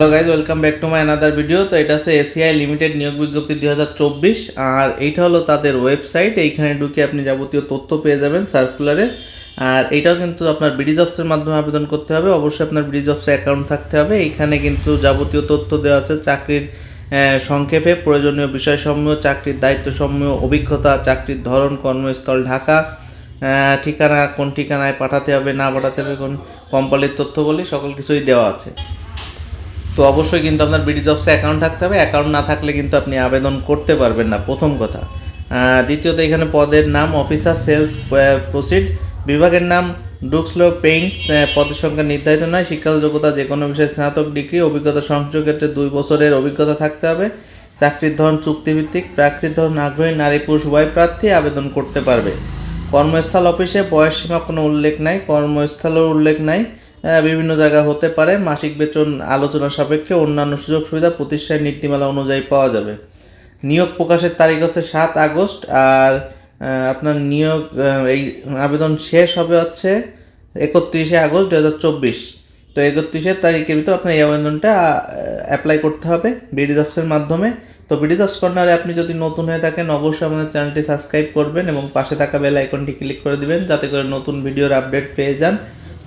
Hello guys welcome back to my another video তো এটা হচ্ছে এসিআই লিমিটেড নিয়োগ বিজ্ঞপ্তি দুই হাজার চব্বিশ। আর এইটা হলো তাদের ওয়েবসাইট এইখানে ঢুকে আপনি যাবতীয় তথ্য পেয়ে যাবেন সার্কুলারে আর এইটাও কিন্তু আপনার ব্রিজ অফসের মাধ্যমে আবেদন করতে হবে। অবশ্যই আপনার ব্রিজ অফসে অ্যাকাউন্ট থাকতে হবে। এইখানে কিন্তু যাবতীয় তথ্য দেওয়া আছে। চাকরির সংক্ষেপে প্রয়োজনীয় বিষয়সমূহ, চাকরির দায়িত্বসমূহ, অভিজ্ঞতা, চাকরির ধরন, কর্মস্থল, ঢাকা ঠিকানা, কোন ঠিকানায় পাঠাতে হবে, না পাঠাতে হবে, কোন কোম্পানির তথ্য বলি সকল কিছুই দেওয়া আছে। তো অবশ্যই কিন্তু আপনার বিডি জবসে অ্যাকাউন্ট থাকতে হবে। অ্যাকাউন্ট না থাকলে কিন্তু আপনি আবেদন করতে পারবেন না। প্রথম কথা। দ্বিতীয়ত এখানে পদের নাম অফিসার সেলস প্রসিড বিভাগের নাম ডুক্সলো পেইন্ট পদের সংখ্যা নির্ধারিত নয়। শিক্ষাগত যোগ্যতা যে কোনো বিষয়ে স্নাতক ডিগ্রি, অভিজ্ঞতা সংযোগ ক্ষেত্রে দুই বছরের অভিজ্ঞতা থাকতে হবে। চাকরির ধরন চুক্তিভিত্তিক। চাকরির ধরন আগ্রহী নারী, পুরুষ, উভয় প্রার্থী আবেদন করতে পারবে। কর্মস্থল অফিসে বয়স সীমা কোনো উল্লেখ নাই। কর্মস্থলের উল্লেখ নাই। বিভিন্ন জায়গা হতে পারে। মাসিক বেতন আলোচনা সাপেক্ষে অন্যান্য সুযোগ সুবিধা প্রতিষ্ঠানের নীতিমালা অনুযায়ী পাওয়া যাবে। নিয়োগ প্রকাশের তারিখ হচ্ছে সাত আগস্ট আর আপনার নিয়োগ এই আবেদন শেষ হবে হচ্ছে একত্রিশে আগস্ট দু হাজার চব্বিশ। তো একত্রিশের তারিখের ভিতরে আপনার এই আবেদনটা অ্যাপ্লাই করতে হবে বিডিজ অফিসের মাধ্যমে। তো বিডিজ অফিস কর্নারে আপনি যদি নতুন হয়ে থাকেন, অবশ্যই আমাদের চ্যানেলটি সাবস্ক্রাইব করবেন এবং পাশে থাকা বেল আইকনটি ক্লিক করে দিবেন, যাতে করে নতুন ভিডিওর আপডেট পেয়ে যান।